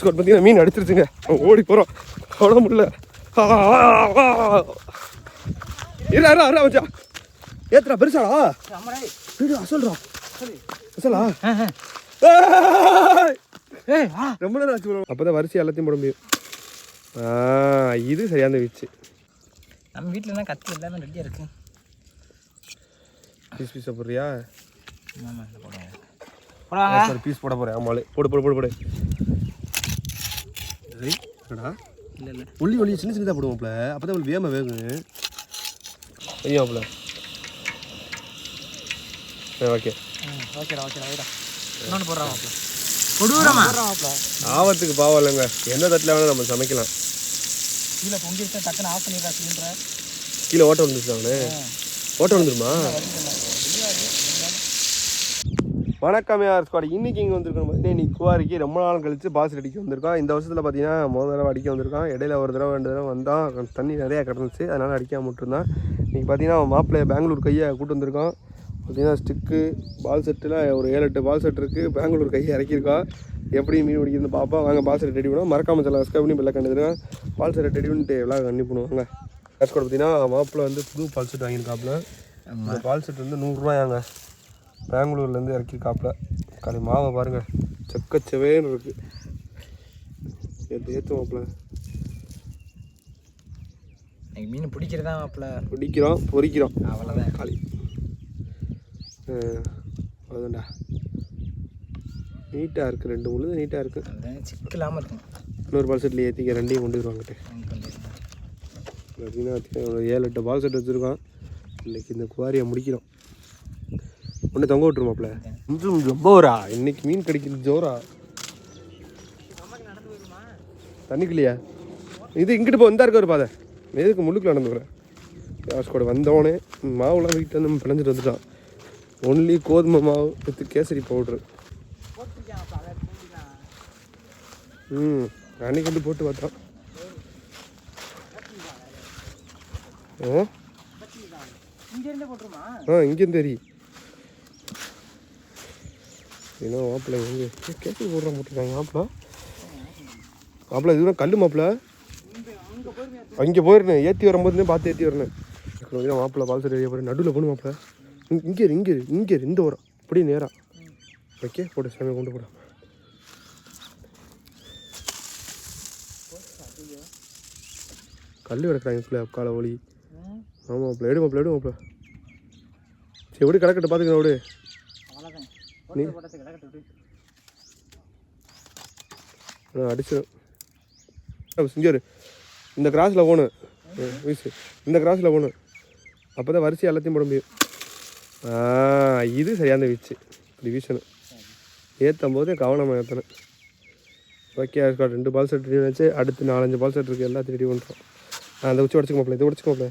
Score பார்த்தீங்கன்னா மீன் அடிச்சிருச்சுங்க. ஓடி போகிறோம் அவ்வளோ முடியல. இரு இரு இரு மச்சான். ஏத்துறா பெருசாடா. வீடு அசல்றா. அசலா! ரொம்ப நேரம் ஆச்சு bro. அப்பதான் வரிசை எல்லாத்தையும் போட முடியும். இது சரியான வீச்சு. நம்ம வீட்டில் என்ன கத்தி எல்லாமே ரெடியாக இருக்கு? பீஸ் பீஸை போடுறியா? ஆமாம் இல்லை போடுவாங்க பீஸ் போட போறேன். ஆமாலே. போடு போடு போடு போடு. சரி என்னடா? இல்லை இல்லை. உள்ளி ஒளி சின்ன சின்னதாக போடுவோம்ல அப்போ தான் உங்களுக்கு வேம வேகுங்க ஐயாப்ல ஓகே ஓகேடா ஓகேடா ஓகேடா இன்னொன்று கொடூரமா ஆபத்துக்கு பாவம் இல்லைங்க. எந்த தட்டில் வேணால் நம்ம சமைக்கலாம். கீழே பொங்கிருச்சா டக்குன்னு ஆஃப் பண்ணிடுறா சிலிண்டரை. கீழே ஓட்ட வந்துருச்சாங்கண்ணே. ஓட்ட வந்துருமா? வணக்கம் யார் ஸ்குவாட் இன்னைக்கு இங்கே வந்திருக்கோம் பார்த்தீங்கன்னா இன்னைக்கு குவாரிக்கு ரொம்ப நாள் கழிச்சு பாஸ் அடிக்க வந்திருக்கோம் இந்த வருஷத்தில் பார்த்தீங்கன்னா முதல் தடவை அடிக்க வந்திருக்கான். இடையில ஒரு தடவை ரெண்டு தடவை வந்தான். தண்ணி நிறையா கிடந்துச்சு. அதனால் அடிக்காம விட்டுருந்தான். இன்னைக்கு பார்த்தீங்கன்னா அவன் மாப்பிள்ளை பெங்களூர் கையை கூட்டு வந்திருக்கான். பார்த்தீங்கன்னா ஸ்டிக்கு பால் செட்டில் ஒரு ஏழு எட்டு பால் செட் இருக்குது பெங்களூர் கையை இறக்கியிருக்கான் எப்படி மீன் பிடிக்கிறது பார்ப்பா வாங்க பால் செட் ரெடி பண்ணுவோம். மறக்காம சில ஸ்கை பண்ணி பிள்ளை கண்டுதுங்க பால் செட் ரெடி பண்ணிட்டு எல்லாம் கண்ணி பண்ணுவாங்க கூட பார்த்தீங்கன்னா மாப்பிள்ளை வந்து புது பால் செட் வாங்கியிருக்காப்புல. பால் செட் வந்து நூறுரூவாயாங்க பெங்களூர்லேருந்து இறக்கியிருக்காப்புல. கடை மாவை பாருங்கள் செக்கச்சவேன்னு இருக்குது ஏற்று ஏற்றுவாப்புல எனக்கு மீன் பிடிக்கிறதா மாப்பிள்ள பிடிக்கிறோம் பொரிக்கிறோம் அவ்வளோதான் காளி அதுதான்டா நீட்டாக இருக்குது ரெண்டு முழுது நீட்டாக இருக்குது அதுதான் சிக்கு இல்லாமல் இருக்கும் இன்னொரு பால் செட்டில் ஏற்றிக்க ரெண்டையும் கொண்டு வருவாங்கட்டு. பார்த்தீங்கன்னா ஏழு எட்டு பால் செட் வச்சுருக்கோம் இன்னைக்கு இந்த குவாரியை முடிக்கிறோம். ஒன்று தொங்க விட்டுருமாப்ல? ரொம்பரா இன்னைக்கு மீன் கிடைக்கிறது ஜோரா. தண்ணிக்குள்ளையா இது இங்கிட்டு போ வந்தா இருக்க ஒரு பாதை. எதுக்கு முள்ளுக்குள்ள நடந்து வரேன் யாஸ் கூட வந்தவனே மாவுலாம் வீட்டில் வந்து பிணைஞ்சிட்டு வந்துட்டான். ஒன்லி கோதுமை மாவு வித் கேசரி பவுட்ரு. ம் அன்னைக்கு வந்து போட்டு பார்த்தான் ஆ? இங்கேருந்தே தெரியும் ஏன்னா மாப்பிள்ளை எங்கே கேட்டு போடுற போட்டுருக்காங்க மாப்பிள்ள. மாப்பிள்ள இதுவும் கல் மாப்பிள்ள? அங்கே போயிருந்தேன் ஏற்றி வரும்போது பார்த்து ஏற்றி வரணும் மாப்பிள்ள பால் சரி போகிறேன் நடுவில் போகணும் மாப்பிள்ள. இங்கே இங்கே இரு, இங்கே இரு, இங்கே இந்த வரும் அப்படியே நேராக ஓகே போட்டு சாமி கொண்டு போட. கல் கிடக்குறாங்க பிள்ளை காலை ஒளி ஆமாம் மாப்பிள்ள எடு மாப்பிள்ள எடு மாப்பிள்ள. சரி எப்படி கிடக்கட்டு பார்த்துக்கிறேன் விடு அவ்வளோதான் போட்டு போட்டது கிடக்கட்டு விடு. நான் அடிச்சிடும் செஞ்சாரு இந்த கிராஸில் போகணும் வீசு. இந்த கிராஸில் போகணும் அப்போ தான் வரிசை எல்லாத்தையும் போட முடியும். ஆ இது சரியான வீச்சு. இப்படி வீசணும். ஏற்றும் போது கவனமாக ஏற்றணும் ஓகே அதுக்கு ரெண்டு பால் செட் ரெடி வச்சு அடுத்து நாலஞ்சு பால் செட் இருக்குது எல்லாத்தையும் ரெடி பண்ணுறோம் அந்த உச்சி உடச்சிக்க மாப்பிள்ள. இதை உடச்சிக்க மாப்பிள்ள.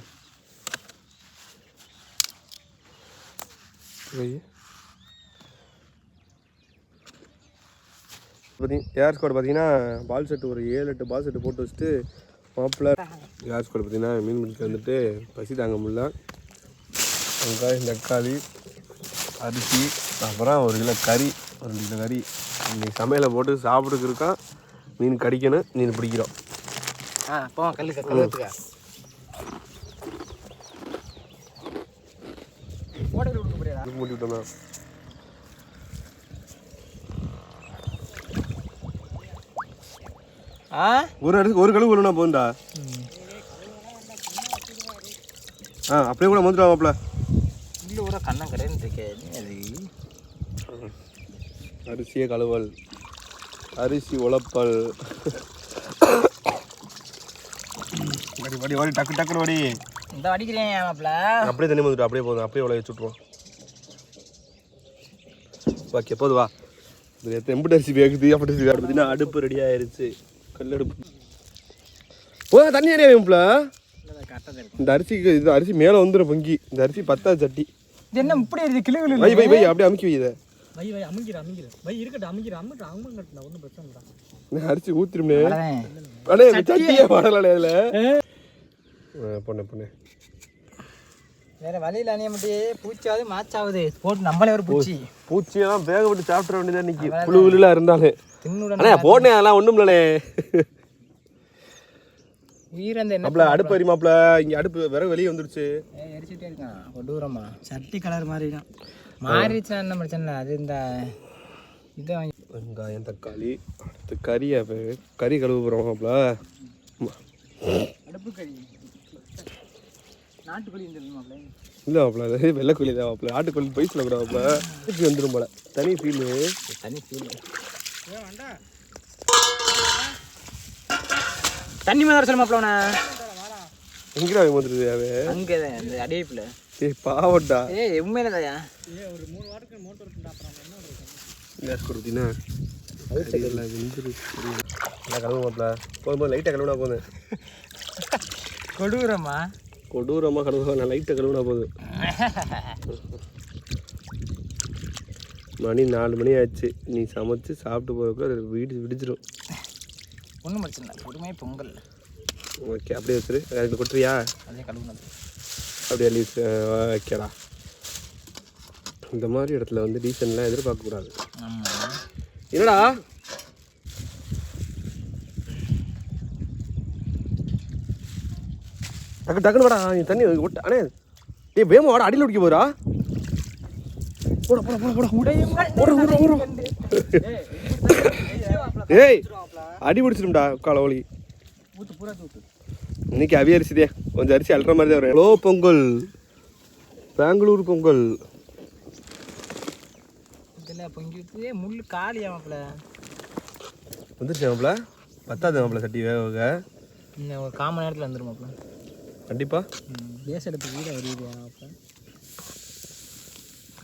பார்த்தீங்க ஏர் ஸ்குவாட் பார்த்தீங்கன்னா பால் செட்டு ஒரு ஏழு எட்டு பால் செட்டு போட்டு வச்சுட்டு மாப்பிள்ளை ஏர் ஸ்குவாட் பார்த்தீங்கன்னா மீன் பிடிக்க வந்துட்டு பசி தாங்க முடியல. வெங்காயம் தக்காளி அரிசி அப்புறம் ஒரு கிலோ கறி ஒரு கிலோ கறி. இன்னைக்கு சமையலை போட்டு சாப்பிட்டுக்கு இருக்கான் மீன் கடிக்கணும் மீன் பிடிக்கிறோம். ஆ போ கல்லு கல்லு எடுத்துக்க ஓடல் விட்டு போறியா இது மூட்டி விட்டோம்னா. ஒரு இடத்துக்கு ஒரு கழுவு வேணும்னா போதும்டா. ஆ அப்படியே கூட வந்துட்டு மாப்பிள்ள இல்லை ஒரு இருக்கேன் அது அரிசியை கழுவல். அரிசி உழப்பல் வடி வடி வடி டக்கு டக்குன்னு வடி. இந்த அடிக்கிறேன் மாப்பிள்ள அப்படியே தண்ணி வந்துட்டு அப்படியே போதும். அப்படியே உலக வச்சுட்ருவோம் ஓகே போது வா. இது எத்தனை எம்பிட்டு அரிசி வேகுது? அப்படி பார்த்தீங்கன்னா அடுப்பு ரெடி ஆயிருச்சு. கல் அடுப்பு ஓ தண்ணி நிறைய வேணும்ல இந்த அரிசிக்கு இது அரிசி மேலே வந்துடும் பொங்கி. இந்த அரிசி பத்தாது சட்டி. இது என்ன இப்படி இருக்குது கிளு கிளு வை வை வை அப்படியே அமுக்கி வை இதை. வை வை அமைக்கிற அமைக்கிற வை இருக்கட்டும் அமைக்கிற அமைக்கிற அவங்க ஒன்றும் பிரச்சனை இல்லை அரிசி ஊத்திருமே. அடே சட்டியே. பாடலாடே அதில். பொண்ணு பொண்ணு. வேற வழியில் அணிய மாட்டே பூச்சாவது மாச்சாவது. போட்டு நம்மளே ஒரு பூச்சி. பூச்சியெல்லாம் வேக விட்டு சாப்பிட வேண்டியதான் இன்னைக்கு. புழு இருந்தாலே. அண்ணே போடனே அதெல்லாம் ஒன்றும் இல்லைண்ணே வீரந்த என்ன மாப்பிள அடுப்பு அறி மாப்பிள இங்கே அடுப்பு விறகு வெளியே வந்துருச்சு. ஏய், எரிச்சிட்டே இருக்கான். கொடூரமா சட்டி கலர் மாறிடும் மாறிடுச்சுன்னா என்ன பிரச்சனை இல்லை அது இந்த இதை வாங்கி வெங்காயம் தக்காளி அடுத்து கறியை வே- கறி கழுவு போகிறோம் மாப்பிள அடுப்பு கறி நாட்டுக்கோழி இல்லை மாப்பிள அது வெள்ளைக்கோழி தான் மாப்பிள ஆட்டுக்கோழி போய் சொல்லக்கூடாது மாப்பிள வந்துடும் போல. தனி ஃபீலு தண்ணி ஃபீல் தண்ணி மாதிரி சொல்ல மாப்பிள எங்கடா வந்துருது அது அங்கே அந்த அடையப்பில் ஏய் பாவட்டா ஏய் உண்மையில தாயா கேஸ் கொடுத்தீங்கன்னா எல்லாம் வெந்துரு எல்லாம் கழுவு மாப்பிள? போதும் போது லைட்டாக கழுவுனா போதும். கொடூரமா? கொடூரமாக கழுவ நான் லைட்டாக கழுவுனா போதும். மணி நாலு மணி ஆச்சு. நீ சமைச்சு சாப்பிட்டு போகிறப்ப வீடு விடிச்சிடும் ஒன்றும் பிரச்சனை இல்லை. பொறுமையாக பொங்கல். ஓகே அப்படியே வச்சிரு. அதுக்கு கொட்டுறியா அதே கழுவுனது அப்படியே அள்ளி வைக்கடா. இந்த மாதிரி இடத்துல வந்து டீசன்ட்லாம் எதிர்பார்க்கக்கூடாது என்னடா? டக்கு டக்குன்னு வாடா நீ தண்ணி விட்டு அண்ணே ஏய் வேமா வாடா அடியில் குடிக்க போறா போட போட போட போட. போட போட போட ஏய் அடி பிடிச்சிடும்டா கால ஒளி இன்னைக்கு அவி அரிசிதே. கொஞ்சம் அரிசி அல்ற மாதிரி தான் வரும். ஹலோ பொங்கல். பெங்களூர் பொங்கல். முள் காலியா மாப்பிள? வந்துருச்சு மாப்பிள. பத்தாது சட்டி வேக வேக. இன்னும் ஒரு காமன் நேரத்தில் வந்துடும் மாப்பிள. கண்டிப்பா. பேச எடுத்து வீட வருது மாப்பிள?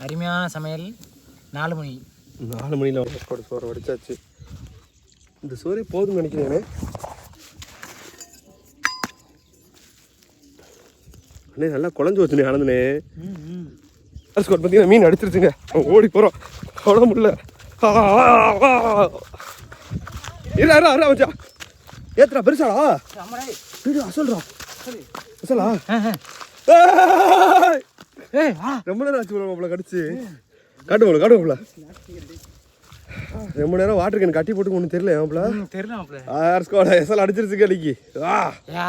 அருமையான சமையல். நாலு மணி. நாலு மணியில் போட சோறை வடிச்சாச்சு. இந்த சோறே போதும்னு நினைக்கிறேன். அண்ணே நல்லா குழஞ்சு வச்சுனே ஆனந்தனே ஸ்கோர் பார்த்தீங்கன்னா மீன் அடிச்சிருச்சுங்க. ஓடி போகிறோம் அவ்வளோ முடியல. இரு அரு அரு வச்சா ஏத்துறா பெருசாடா. வீடு அசல்றா. அசலா. ஏய்! வா. ரொம்ப நேரம் ஆச்சு மாப்பிள கடிச்சு. காட்டு போல காட்டு போல ரொம்ப நேரம் வாட்டர் கேன் கட்டி போட்டு ஒன்றும் தெரியல மாப்பிள தெரியல மாப்பிள ஆர் ஸ்கோட எஸ்எல் அடிச்சிருச்சு கடிக்கு யா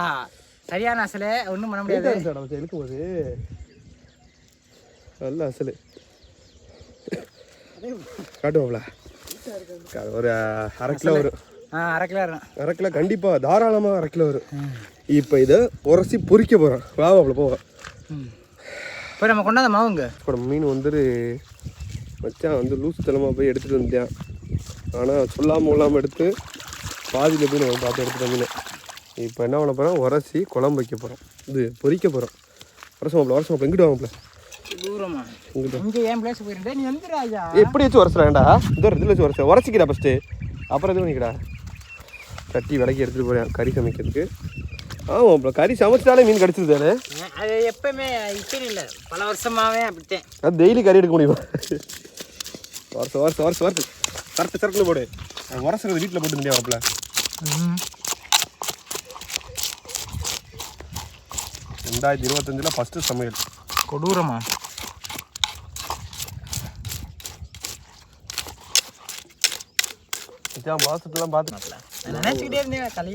சரியான அசலே. ஒன்றும் பண்ண முடியாது. இழுக்கும் போது? நல்ல அசல். காட்டு மாப்பிள ஒரு அரை கிலோ வரும். ஆ அரை கிலோ இருக்கும் அரை கிலோ கண்டிப்பாக தாராளமாக அரை கிலோ வரும். இப்போ இதை உரசி பொரிக்க போகிறோம் வா மாப்பிள போவோம். போய் நம்ம கொண்டாந்த மாவுங்க. கூட மீன் வந்து மச்சான் வந்து லூஸ் தலமாக போய் எடுத்துகிட்டு வந்தேன் ஆனால் சொல்லாமல் கொள்ளாமல் எடுத்து பாதியில் போய் நம்ம பார்த்து எடுத்துகிட்டு மீன் இப்போ என்ன பண்ண போகிறோம் உரசி குழம்பு வைக்க போகிறோம் இது பொரிக்க போகிறோம் உரசம் மாப்பிள உரசம் மாப்பிள இங்கிட்டு வாங்கப்பில எப்படி வச்சு உரசுறாண்டா இந்த இதில் வச்சு உரச. உரசிக்கிறா ஃபஸ்ட்டு அப்புறம் எதுவும் பண்ணிக்கடா தட்டி விலைக்கு எடுத்துகிட்டு போகிறேன் கறி சமைக்கிறதுக்கு. ஆமாம் மாப்பிள கறி சமைச்சிட்டாலே மீன் கிடச்சிருதானே? அது எப்பவுமே இப்போ இல்லை. பல வருஷமாவே அப்படித்தான். அது டெய்லி கறி எடுக்க முடியுமா? வருஷம் வருஷம் வருஷம் வருஷம் கரெக்டு சரக்குன்னு போடு. உரசுறது வீட்டில் போட்டு முடியாது மாப்பிள ரெண்டாயிரத்தி இருபத்தஞ்சில் ஃபஸ்ட்டு சமையல். கொடூரமா? இதான் பாசத்தெல்லாம் பார்த்து நினைச்சுக்கிட்டே இருந்தேன் களி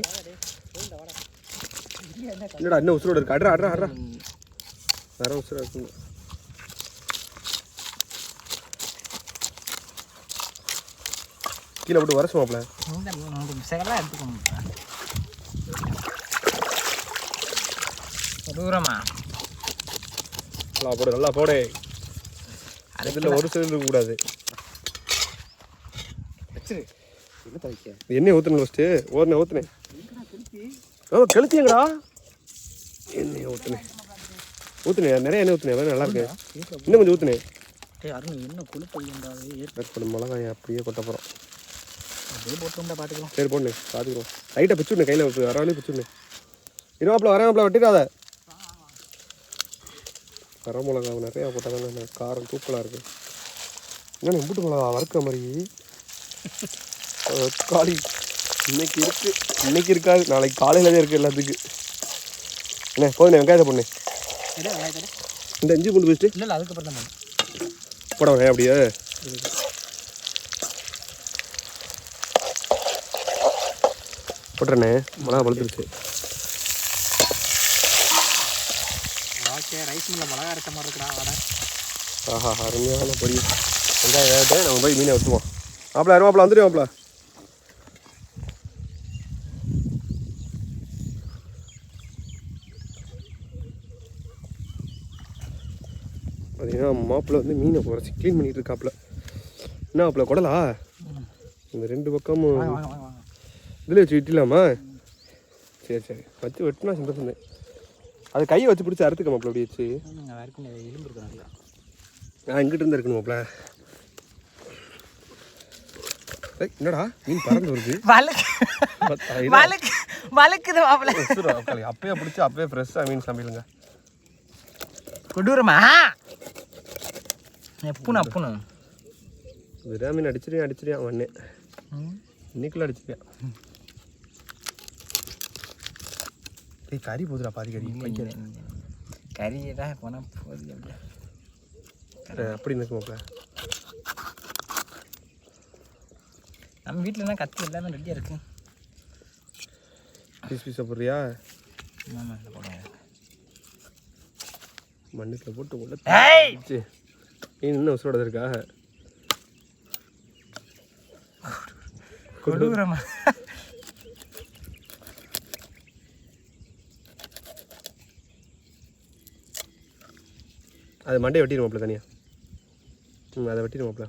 இல்லைடா இன்னும் உசுரோட இருக்கு. அட்ரா அட்ரா அட்ரா வேற உசுரா இருக்கு கீழே போட்டு உரசு மாப்பிள. இந்த மூணு செகலாம் எடுத்துக்கணும் கொடூரமா நல்லா போடு நல்லா போடு. அதில் ஒரு சில இருக்கக்கூடாது எண்ணெய் ஊற்றணும் ஃபஸ்ட்டு ஓரணை ஊற்றுனேன் ஓ கெளுத்தியங்கடா. எண்ணெய் ஊற்றுனேன் ஊற்றுனேன் நிறைய எண்ணெய் ஊற்றுனேன் நல்லா இருக்கு. இன்னும் கொஞ்சம் ஊற்றுனேன் டேய் அருண் என்ன கொழுப்பு மிளகாய் அப்படியே கொட்ட போகிறோம் அப்படியே போட்டு பார்த்துக்கலாம் சரி போடணே பார்த்துக்குறோம் லைட்டாக பிச்சு விடணும் கையில் வரவாலே பிச்சு விடணும் இருவாப்பில் வரவாப்பில் வெட்டிடாத. வர மிளகா நிறையா போட்டால் காரம் தூக்கலாக இருக்கு. என்ன எம்புட்டு மிளகா வறுக்கிற மாதிரி? காளி இன்னைக்கு இருக்கு. இன்னைக்கு இருக்காது. நாளைக்கு காலையில தான் இருக்கு எல்லாத்துக்கும் என்ன போதுண்ணே வெங்காயத்தை போடணே இந்த இஞ்சி பூண்டு பேஸ்ட்டு இல்லை அதுக்கப்புறம் தான் போட வேணாம் அப்படியே. போட்டுறேண்ணே மிளகா பழுத்துருச்சு ஓகே ரைஸ் மில்ல மிளகா அரைச்ச மாதிரி இருக்குடா வடை. ஆஹா அருமையான பொடி. வெங்காயம் வேகட்டு நம்ம போய் மீனை வெட்டுவோம். மாப்பிள யாரும் மாப்பிள? வந்துடும் மாப்பிள பார்த்தீங்கன்னா மாப்பிள வந்து மீனை குறைச்சி க்ளீன் பண்ணிட்டு இருக்காப்புல. என்ன மாப்பிள குடலா? இந்த ரெண்டு பக்கமும் இதில் வச்சு வெட்டிலாமா சரி சரி. வச்சு வெட்டினா சந்தோஷம் தான். அது கையை வச்சு பிடிச்சி அறுத்துக்க மாப்பிள அப்படி வச்சு. நான் இங்கிட்டு இருந்து இருக்கணும் மாப்பிள என்னடா? மீன் பறந்து வருது. வழுக்குது மாப்பிள்ள. உக்காளி. அப்பயே பிடிச்சி அப்பயே ஃப்ரெஷ்ஷாக மீன் சமையலுங்க. எப்புன்னு அப்புன்னு விரா மீன் அடிச்சிருக்கேன் அடிச்சிருக்கேன் ஒன்னே இன்னைக்குள்ள அடிச்சிருக்கேன் ஏய் கறி போதுடா பாதி கறி. வைக்கிறேன். கறியடா போனால் போகுது அப்படியே அப்படி நிற்கும் மாப்பிள? நம்ம வீட்டிலலாம் கத்தி எல்லாமே ரெடியாக இருக்கு? பீஸ் பீஸாக போடுறியா? ஆமாம் போடுங்க. மண்ணுக்குள்ள போட்டு உள்ள இன்னும் உசுரோட இருக்கா கொடூரமா அது மண்டையை வெட்டிடும் மாப்பிள தனியாக ம் அதை வெட்டிடும் மாப்பிள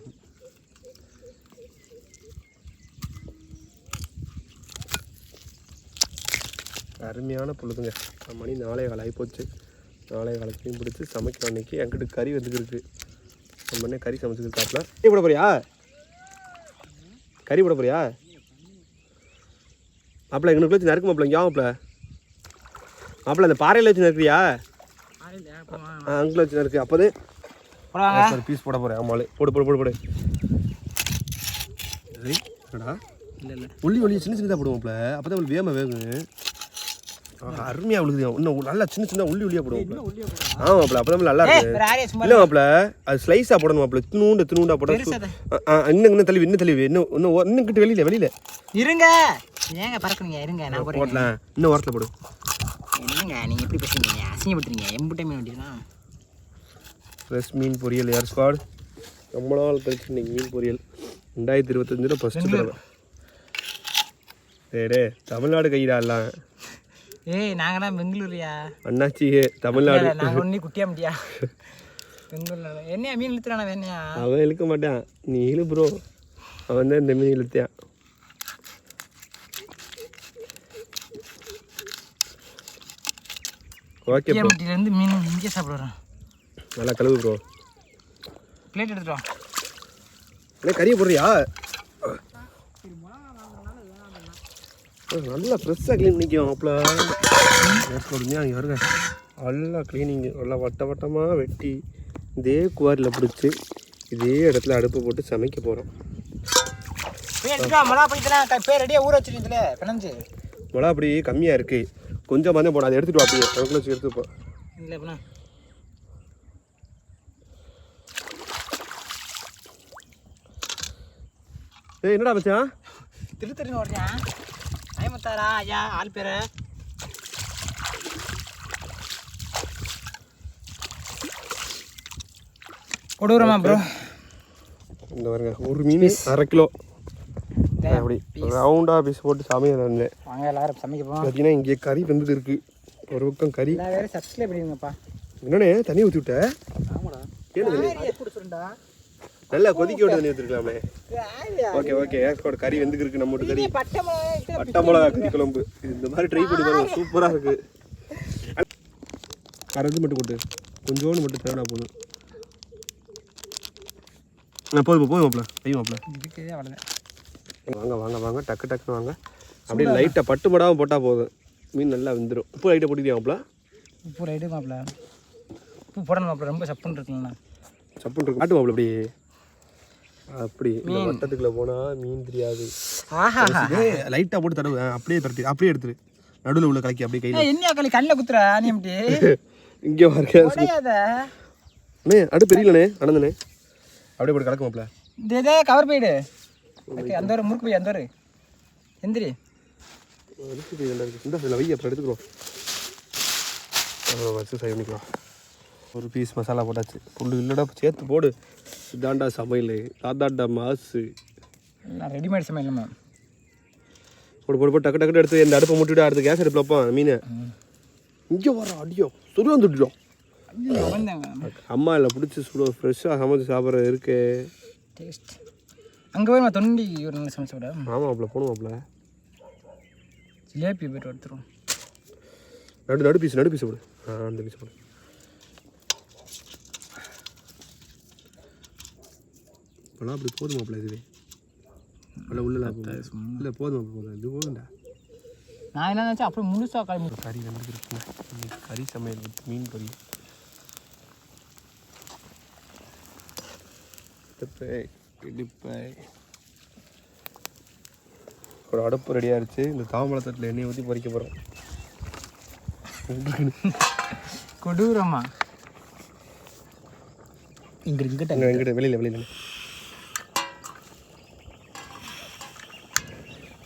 அருமையான பொழுதுங்க மணி நாளே கால் ஆகிப்போச்சு நாளே காலத்தையும் பிடிச்சி சமைக்கிற அன்னைக்கு என்கிட்ட கறி வந்துருக்கு நம்ம பண்ணே கறி சமைச்சிருக்காப்புல கறி போட போறியா? கறி போட போறியா? மாப்பிள எங்களுக்கு வச்சு நறுக்கு மாப்பிள இங்கே மாப்பிள மாப்பிள அந்த பாறையில் வச்சு நறுக்கிறியா? அங்கிள் வச்சு நறுக்கு. அப்போதே ஒரு பீஸ் போட போகிறேன் ஆமாலே போடு போடு போடு போடு. என்னடா? இல்லை இல்லை. உள்ளி ஒளி சின்ன சின்னதாக போடுவோம்ல அப்போ தான் வேம வேகுங்க அருமையாக விழுகுது இன்னும் நல்லா சின்ன சின்ன உள்ளி உள்ளியாக போடுவோம்ல ஆமாப்ல அப்போ தான் நல்லா இருக்கு. இல்லை மாப்பிள அது ஸ்லைஸாக போடணும் மாப்பிள. தினூண்டு தினூண்டா போட பெருசா தான். இன்னும் இன்னும் தள்ளி இன்னும் தள்ளி இன்னும் இன்னும் இன்னும் கிட்ட வெளியில வெளியில. இருங்க. ஏங்க பறக்குறீங்க? இருங்க நான் போடலாம். இன்னும் ஓரத்தில் போடு. என்னங்க நீங்க எப்படி பேசுறீங்க? அசிங்கப்படுத்துறீங்க. எம்புட்டே மீன் வேண்டியதுனா ஃப்ரெஷ் மீன் பொரியல் ஏர் ஸ்குவாட் ரொம்ப நாள் கழிச்சு இன்னைக்கு மீன் பொரியல். ரெண்டாயிரத்தி இருபத்தஞ்சில் ஃபஸ்ட்டு தடவை. டேய் தமிழ்நாடு எல்லாம். ஏய் நாங்களாம் பெங்களூரியா? அண்ணாச்சி தமிழ்நாடு. நாங்கள் ஒன்றி குட்டியா முடியா பெங்களூர்ல. என்னையா மீன் இழுத்துறானா வேணையா அவன் இழுக்க மாட்டான். நீ இழு ப்ரோ அவன் தான் இந்த மீன் இழுத்தியான். ஓகே ப்ரோ குட்டியாம்பட்டியிலேருந்து மீன் இங்கே சாப்பிடுறோம் நல்லா கழுவு ப்ரோ பிளேட் எடுத்துட்டோம் இல்லை கறியை போடுறியா ஆ, நல்லா ஃப்ரெஷ்ஷாக க்ளீன் பண்ணிக்குவோம் அப்பல அங்கே வருங்க. நல்லா க்ளீனிங்கு நல்லா வட்ட வட்டமாக வெட்டி இதே குவாரியில் பிடிச்சி இதே இடத்துல அடுப்பு போட்டு சமைக்க போகிறோம் மிளகா அப்படி கம்மியாக இருக்குது கொஞ்சம் வந்து போட அதை எடுத்துட்டு வா அப்படியே. அதுக்குள்ள வச்சு எடுத்துப்போ இல்லை பண்ணா ஏய் என்னடா மச்சான்? திரு திருன்னு ஐமத்தாரா ஐயா ஆள் பேரை. கொடூரமா ப்ரோ இந்த பாருங்க ஒரு மீன் அரை கிலோ. அப்படி ரவுண்டாக பீஸ் போட்டு சமையல் இருந்தேன் வாங்க எல்லாரும் சமைக்க பார்த்தீங்கன்னா இங்கே கறி வந்து இருக்கு. ஒரு பக்கம் கறி. வேறு சப்ஸ்கிரைப் பண்ணிடுங்கப்பா. என்னண்ணே தண்ணி ஊற்றி விட்ட? ஆமாடா. ஏன் தண்ணி பிடிச்சிருண்டா நல்லா கொதிக்க விட்டு தண்ணி ஊற்றிருக்கலாமே ஓகே ஓகே ஏற்கோட கறி வந்து இருக்கு நம்ம வீட்டு கறி. பட்டை மிளகா கறி குழம்பு. இந்த மாதிரி ட்ரை பண்ணி பாருங்க சூப்பராக இருக்கு. கரைஞ்சி மட்டும் போட்டு கொஞ்சோண்டு மட்டும் தேவையா போதும். ஆ போதும் போதும் மாப்பிள ஐயோ மாப்பிள வாங்க வாங்க வாங்க டக்கு டக்குன்னு வாங்க. அப்படியே லைட்டாக பட்டு படாமல் போட்டால் போதும். மீன் நல்லா வெந்துடும் உப்பு லைட்டாக போட்டுக்கிறியா மாப்பிள உப்பு ரைட்டு மாப்பிள உப்பு போடணும் மாப்பிள ரொம்ப சப்புன்னு இருக்குங்கண்ணா. சப்புன்னு இருக்கு. காட்டு மாப்பிள அப்படி அப்படி இந்த வட்டத்துக்குள்ள போனால் மீன் தெரியாது. ஆஹா. லைட்டாக போட்டு தடவு அப்படியே தரட்டி அப்படியே எடுத்துரு. நடுவில் உள்ள கலக்கி அப்படியே கையில். என்ன களி கண்ணில் குத்துற நீ இங்கே அண்ணே அடுப்பு பெரியலண்ணே அனந்தண்ணே அப்படியே போட்டு கலக்க மாப்பிள இது கவர் போயிடு. அந்த ஒரு முறுக்கு போய் அந்த ஒரு. எந்திரி. இந்த இதில் வை அப்புறம் எடுத்துக்கிறோம். வச்சு சரி பண்ணிக்கலாம். ஒரு பீஸ் மசாலா போட்டாச்சு. புல்லு இல்லைடா சேர்த்து போடு. இதாண்டா சமையல் தாத்தாண்டா மாசு. எல்லாம் ரெடிமேட் சமையல் மேம் போடு போடு போட்டு டக்கு டக்கு எடுத்து இந்த அடுப்பை முட்டிட்டு அடுத்து கேஸ் அடுப்பில் வைப்பான் மீன். இங்கே வர அடியோ சுடு வந்துட்டோம் வந்தாங்க அம்மா இல்லை பிடிச்சி சுட ஃப்ரெஷ்ஷாக சமைச்சு சாப்பிட்றது இருக்கு. டேஸ்ட் அங்கே போய் நம்ம தொண்டி ஒரு நாள் சமைச்சு விட. ஆமாம் அப்பல அப்பல ஜிலேபி போய்ட்டு எடுத்துருவோம். நடு நடு பீஸ் நடு பீஸ் போடு. ஆ அந்த பீஸ் போடு. இப்போலாம் அப்படி போதும் மாப்பிள்ள இதுவே. அல்ல உள்ள இல்லை. போதும் போதும் இது போதும்டா. நான் என்ன நினச்சா அப்படியே முழுசா கிளம்பி ஒரு கறி இன்னைக்கு கறி சமையல் with மீன் பொரி. இடுப்பை இடுப்பை. ஒரு அடுப்பு ரெடி ஆயிடுச்சு இந்த தாம்பழத்தட்டில் எண்ணெய் ஊற்றி பொரிக்க போகிறோம் கொடூரமா? இங்க இங்கிட்ட அங்கே எங்கிட்ட வெளியில் வெளியில்.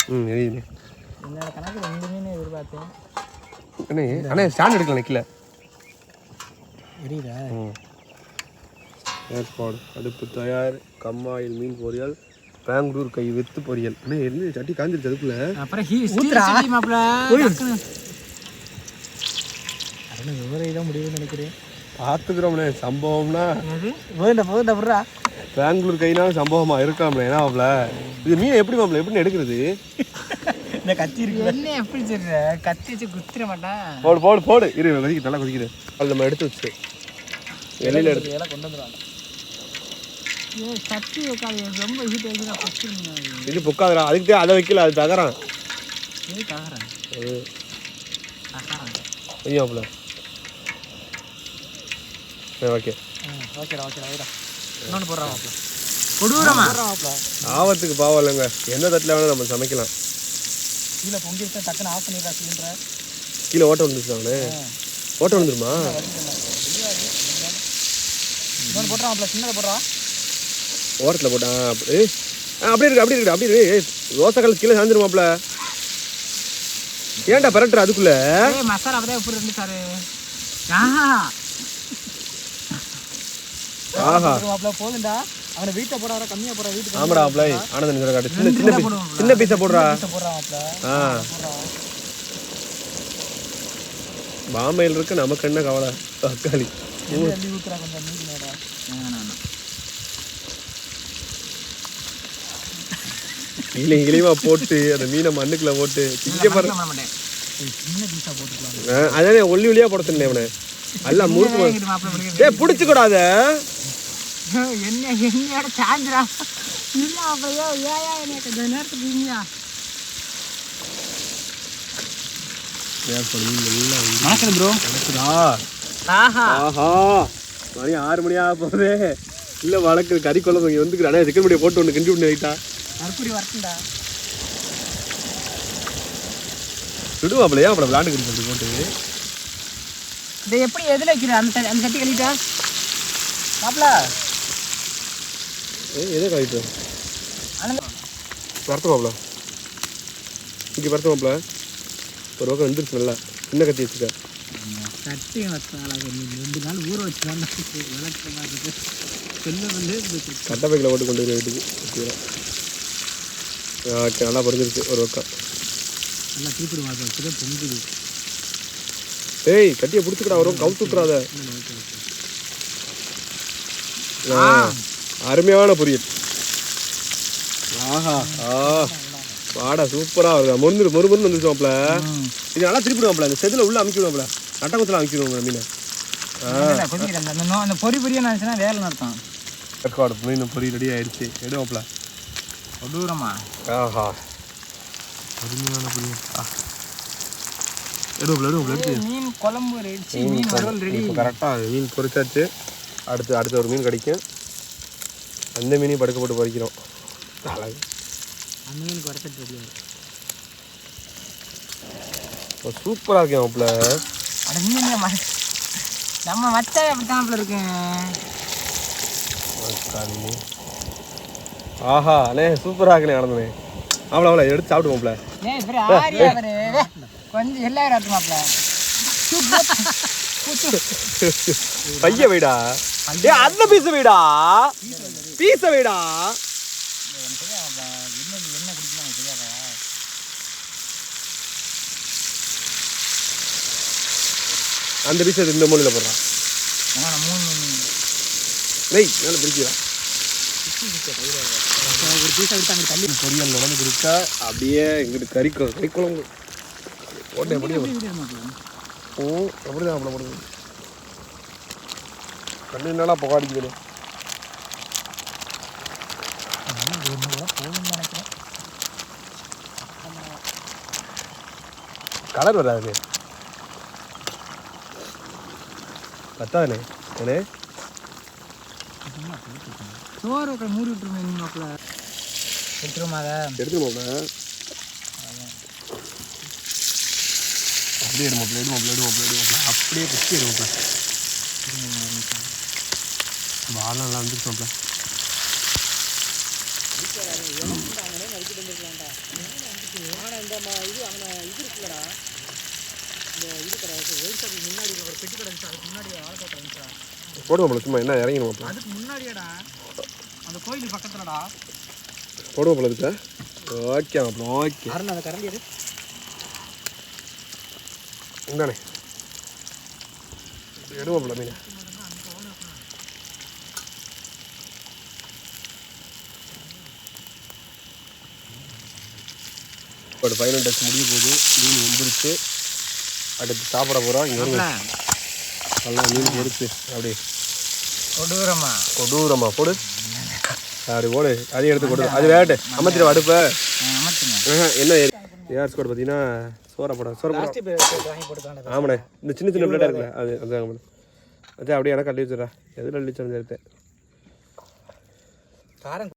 ம் வெளியில் என்னோட கணக்கு ரெண்டு மீன் எதிர்பார்த்தேன் அண்ணே அண்ணே ஸ்டாண்ட் எடுக்கலாம் நிற்கல தெரியுதா ம். ஏற்பாடு அடுப்பு தயார் கம்மாயில் மீன் பொரியல் பெங்களூர் கை வெத்து பொரியல். அண்ணே என்ன சட்டி காஞ்சிருச்சு அதுக்குள்ள? அப்புறம் ஹீ ஊத்துறா? மாப்ள அருண் விவரம் இதான் முடியும்னு நினைக்கிறேன். பார்த்துக்கிறோம்ண்ணே சம்பவம்னா. போதுண்டா போதுண்டா புடுறா பெங்களூர் கைனா சம்பவமா இருக்காம்ல ஏன்னா அவள இது மீன் எப்படி மாப்பிள எப்படி எடுக்கிறது? இந்த கத்தி இருக்கு என்ன எப்படி சொல்ற? கத்தி வச்சு குத்திர மாட்டான் போடு போடு போடு. இரு கொதிக்க நல்லா கொதிக்குது. அது நம்ம எடுத்து வச்சு. வெளியில் எடுத்து. இதெல்லாம் கொண்டு வந்துடுவாங்க கத்தி வைக்காது ரொம்ப ஹீட் இது பொக்காதரா அதுக்கு அதை வைக்கல அது தகரான் ஏ தகரேன் ஐயோ ஓகே. ஓகேடா ஓகேடா இன்னொன்று போடுறான் கொடூரமா? ஆபத்துக்கு பாவம் இல்லைங்க. எந்த தட்டில் வேணாலும் நம்ம சமைக்கலாம். கீழே பொங்கிருச்சா டக்குன்னு ஆஃப் பண்ணிடுறா சிலிண்டரை கீழே ஓட்ட வந்துருச்சு அவனு ஓட்ட வந்துருமா? இன்னொன்று மாப்ள சின்னதை போடுறான் ஓரத்தில் போட்டான் அப்படி. அப்படியே இருக்கு அப்படியே இருக்கு அப்படியே இருக்கு. ஏய், தோசைக்கல் கீழே சாஞ்சிருமாப்ல ஏன்டா பரட்டுற அதுக்குள்ள? மசாலா அப்படியே எப்படி இருந்து சாரு. ஆஹா. ஆஹா மாப்ள போதுண்டா. அவனை வீட்டை போட வர கம்மியா போற வீட்டுக்கு ஆமாடா அப்ளை ஆனந்தன் காட்டு. சின்ன சின்ன பீஸ் சின்ன பீஸை போடுறா ஆ. பாம்பையில் இருக்கு நமக்கு என்ன கவலை? தக்காளி. அள்ளி ஊத்துறா கொஞ்சம் மீன் நேரா கீழே கிளியமா போட்டு அந்த மீனை மண்ணுக்குள்ள போட்டு இங்கே பாரு. அதானே ஒல்லி ஒல்லியா போட சொன்னேன் அவனை அல்ல முறுக்கு முடிக்கிறது ஏய் பிடிச்சிக்கூடாத என்ன என்னையோட சாஞ்சிரா? இல்ல அப்படியோ ஏயா என்ன கொஞ்ச நேரத்துக்கு இல்லையா வணக்கம் ப்ரோ ஆஹா. ஆஹா. மணி ஆறு மணி ஆக போகுது. இல்ல வழக்கு கறி வந்துக்கிறானே சிக்கன் முடிய போட்டு ஒன்று கிண்டி விட்டு வைட்டா மறுபடி வரட்டும்டா விடுவாப்ல ஏன் அப்புறம் விளாண்டுக்கிட்டு போட்டு. இதை எப்படி எதில் வைக்கிற? அந்த அந்த சட்டி கழிட்டா மாப்பிள்ள எதை கழிட்டு ஆனந்த பரத்துமாப்ல இங்கே பரத்துமாப்ல ஒரு பக்கம் வந்துருச்சு நல்லா சின்ன கத்தி வச்சுக்க வச்சாலா ரெண்டு நாள் ஊற வச்சு தான் விளக்கமா இருக்கு சொல்ல வந்து கட்டப்பைக்கில் போட்டு கொண்டு போய் வீட்டுக்கு ஓகே நல்லா பொரிஞ்சிருச்சு ஒரு பக்கம் நல்லா திருப்பி வாசல் பொங்குது ஏய் கட்டியை பிடிச்சிக்கடா வரும் கவுத்து விட்டுறாத ஆ, அருமையான பொரியல். ஆஹா. ஆ வாடா சூப்பரா வருது. மொருந்து மொறு மொறுன்னு வந்துருச்சோம்ல இது நல்லா திருப்பிடுவாப்ல இந்த செதில் உள்ள அமைக்கிடுவாப்ல. நட்டகுத்தில் அமைக்கிடுவாங்க மீனை. அந்த பொறி பொரியா நினச்சுன்னா வேலை நடத்தான் ரெக்கார்டு மீன் பொரி ரெடி ஆயிடுச்சு. கொடூரமா? ஆஹா. அருமையான பொரியல். ஆ. எடுவாப்ல எடுவாப்ல எடுத்து. மீன் குழம்பு ரெடி மீன் வறுவல் ரெடி இப்போ கரெக்டாக மீன் பொரிச்சாச்சு அடுத்து அடுத்த ஒரு மீன் கிடைக்கும். அந்த மீனையும் படுக்க போட்டு அழகு. அந்த ரெடி சூப்பராக இருக்கேன் மாப்பிள்ள. அட மீன் ம- நம்ம வச்சா அப்படித்தான் இருக்கு. தக்காளி ஆஹா அண்ணே சூப்பராக இருக்கனே நடந்தனே அவ்வளோ அவ்வளோ எடுத்து சாப்பிடுவோம்ல கொஞ்சம் எல்லாரும் ஆட்டுமாப்ல பைய வைடா? ஏ அந்த பீஸ் வைடா? பீஸ வைடா? அந்த பீஸ் இந்த மூலையில் போடுறான் நெய் நல்ல பிரிக்கிறா. ஒரு பீஸ் எடுத்து அங்கே தள்ளி பொரியல் நடந்து கொடுத்தா அப்படியே எங்கிட்டு கறி கறி குழம்பு போட்டு ஓ எப்படி தான் அப்படி போடுது? ரெண்டு நாளாக புகை அடிக்குது கலர் வராது பத்தாதுண்ணே அண்ணே சோறு மூடி விட்டுருமே மாப்பிள்ள. விட்டுருமா அதை அப்படியே எடுமாப்ல எடுமாப்ல எடுமாப்ல எடுமாப்ல அப்படியே குச்சி எடுமாப்ல வாழை நல்லா வந்துருச்சோம்ல போடுவோம்ல சும்மா என்ன இறங்கிடுவோம்ல அதுக்கு முன்னாடியேடா அந்த கோயில் பக்கத்துலடா. போடுவோம்ல இதுக்கு ஓகே மாப்ள ஓகே கரண்டி இந்தானே எடுவோம்ல மீன் ஒரு ஃபைனல் டச் முடிய போகுது. மீன் வந்துருச்சு. அடுத்து சாப்பிட போகிறோம் இங்கே வருங்க நல்லா மீன் பொரிச்சு அப்படியே. கொடூரமா? கொடூரமா போடு. அப்படி போடு. அதையும் எடுத்து கொடு. அது வேட்டு அமர்த்திடுவா அடுப்பை. என்ன ஏஆர் ஸ்கோர் பார்த்தீங்கன்னா சோற போட சோற போட ஆமாண்ணே இந்த சின்ன சின்ன பிளேட்டாக இருக்குல்ல அது அதுதான் ஆமாண்ணே அதான் அப்படியே எனக்கு அள்ளி வச்சுடா எதில் அள்ளி வச்சு எடுத்தேன் காரம்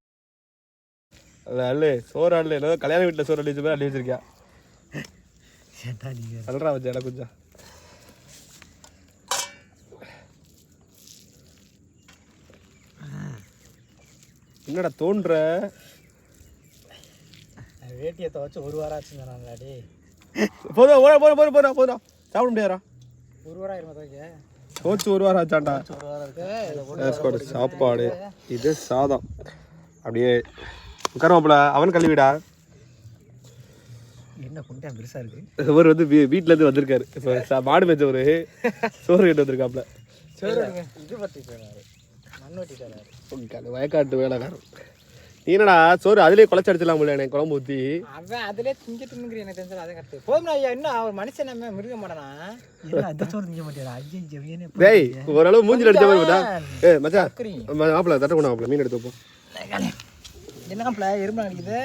அதில் அள்ளு சோறு அள்ளு. ஏதோ கல்யாண வீட்டில் சோறு அள்ளி வச்ச அள்ளி வச்சிருக்கியா? அல்றா வச்சு இடம் கொஞ்சம் என்னடா தோன்ற? வேட்டியை துவச்சு ஒரு வாரம் ஆச்சுங்க நாங்களாடி போதும் போதும் போதும் போதும் போதும் போதும். சாப்பிட முடியாதா ஒரு வாரம் ஆயிருமா கோச்சு ஒரு வாரம் ஆச்சாண்டா ஒரு சாப்பாடு இது சாதம். அப்படியே உட்காரமாப்பில அவன் கழுவிடா. என்ன குண்டா பெருசா இருக்கு? இவர் வந்து வீ- வீட்ல இருந்து வந்திருக்காரு. இப்போ மாடு மேய்ச்சவர். சோறு கட்டு வந்திருக்காப்ல. சரி இது பத்தி போயிடாரு மண் வெட்டிட்டாரு. அது வயக்காட்டு வேலைக்காரன். என்னடா சோறு அதுலயே குழச்சி அடிச்சிடலாம் முடியல எனக்கு குழம்பு ஊற்றி அவன் அதுலயே திங்க தின்னுங்கிற எனக்கு தெரிஞ்சது அதை கட்டு போதும் ஐயா இன்னும் அவர் மனுஷன் நம்ம மிருக மாட்டானா அந்த சோறு திங்க மாட்டேடா ஐயா டேய் ஓரளவு மூஞ்சில அடிச்ச மாதிரி பார்த்தா ஏ மச்சான் மாப்பிள தட்ட கொண்டு மாப்பிள மீன் எடுத்து வைப்போம். என்னப்பல எறும்பு அடிக்குது?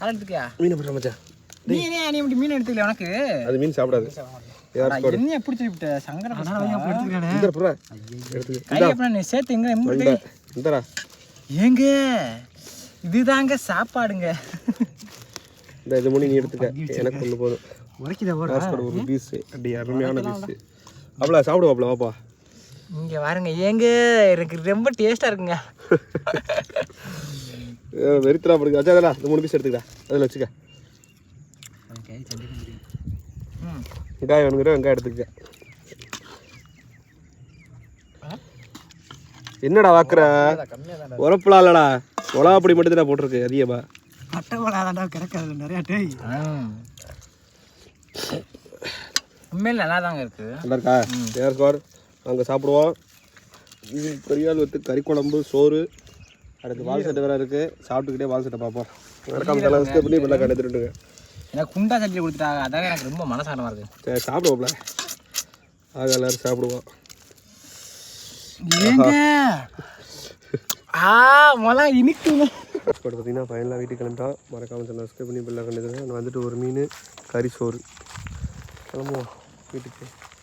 கலந்துக்கியா மீன் போடுற மச்சான்? நீ ஏன் நீ மீன் எடுத்துக்கல உனக்கு? அது மீன் சாப்பிடாது. என்ன இந்த புறா நீ சேர்த்து எங்க இந்தடா ஏங்க இதுதாங்க சாப்பாடுங்க. இந்த இது மணி நீ எடுத்துக்க. எனக்கு ஒன்று போதும். உரைக்குதா ஒரு பீஸ் அப்படி அருமையான பீஸ் அவ்வளோ சாப்பிடுவாப்ல வாப்பா. இங்க பாருங்க ஏங்க எனக்கு ரொம்ப டேஸ்டா இருக்குங்க. வெறித்தரா படுங்க வச்சா அதெல்லாம் இந்த மூணு பீஸ் எடுத்துக்கடா. அதில் வச்சுக்க. ம். வெங்காயம் வேணுங்கிற வெங்காயம் எடுத்துக்க என்னடா வாக்குற? உரப்புலாம் இல்லடா மிளகாப்பொடி மட்டும் தான் போட்டிருக்கு அதிகமா. பட்டை மிளகாதாண்டா கிடக்காது நிறைய டேய். உண்மையில நல்லா தாங்க இருக்கு. நல்லா இருக்கா? ஏர் ஸ்கோர் அங்கே சாப்பிடுவோம். இது பெரியாள் வத்து கறி குழம்பு சோறு. அடுத்து வால் சட்டை வேறு இருக்குது சாப்பிட்டுக்கிட்டே வால் சட்டை பார்ப்போம். நடக்காம தலை வச்சு பண்ணி வெள்ளை கண்டுட்டுருங்க எனக்கு குண்டா சட்னி கொடுத்துட்டாங்க. அதான் எனக்கு ரொம்ப மனசாரமா இருக்கு. சரி சாப்பிடுவோம்ல. ஆக எல்லாரும் சாப்பிடுவோம். ஏங்க? ஆ மொளா இனிக்குங்க. இப்போ பார்த்தீங்கன்னா ஃபைனலாக வீட்டுக்கு கிளம்பிட்டோம் மறக்காமல் சேனல் சப்ஸ்கிரைப் பண்ணி பெல்ல கண்டுக்கிறேன் வந்துட்டு ஒரு மீன் கறி சோறு. கிளம்புவோம் வீட்டுக்கு.